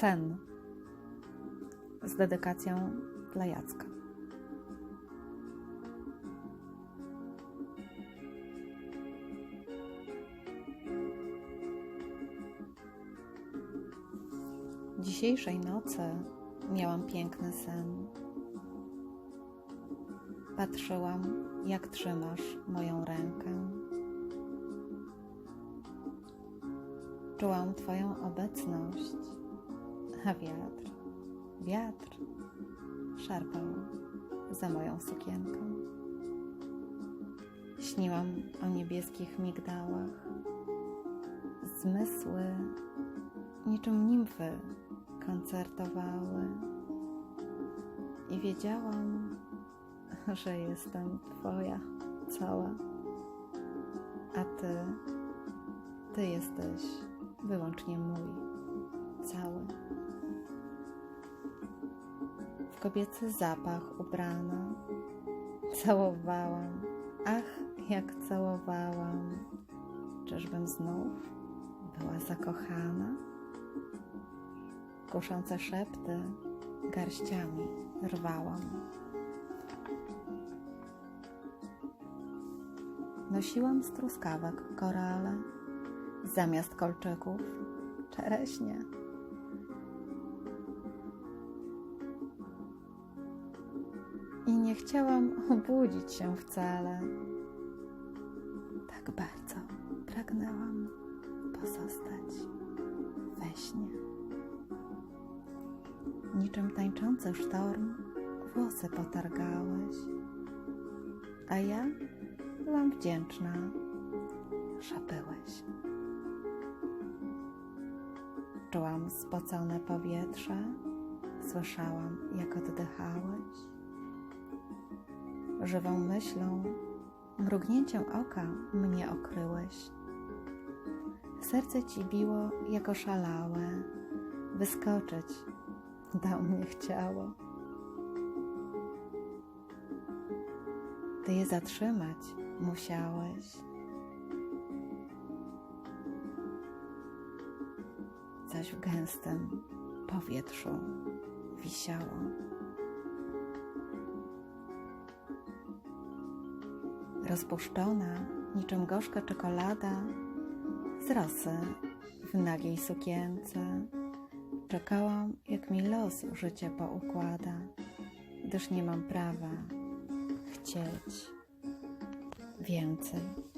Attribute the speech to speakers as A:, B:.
A: Sen z dedykacją dla Jacka. Dzisiejszej nocy miałam piękny sen. Patrzyłam, jak trzymasz moją rękę. Czułam Twoją obecność, a wiatr, wiatr szarpał za moją sukienką. Śniłam o niebieskich migdałach. Zmysły niczym nimfy koncertowały. I wiedziałam, że jestem Twoja cała, a Ty, Ty jesteś wyłącznie mój cały. Kobiecy zapach ubrana całowałam, ach, jak całowałam. Czyżbym znów była zakochana? Kuszące szepty garściami rwałam. Nosiłam z truskawek korale, zamiast kolczyków czereśnie. I nie chciałam obudzić się wcale. Tak bardzo pragnęłam pozostać we śnie. Niczym tańczący sztorm włosy potargałeś, a ja byłam wdzięczna, że byłeś. Czułam spocone powietrze, słyszałam, jak oddychałeś. Żywą myślą, mrugnięciem oka mnie okryłeś. Serce ci biło jak oszalałe, wyskoczyć do mnie chciało. Ty je zatrzymać musiałeś. Coś w gęstym powietrzu wisiało. Rozpuszczona, niczym gorzka czekolada, z rosy w nagiej sukience. Czekałam, jak mi los życie poukłada, gdyż nie mam prawa chcieć więcej.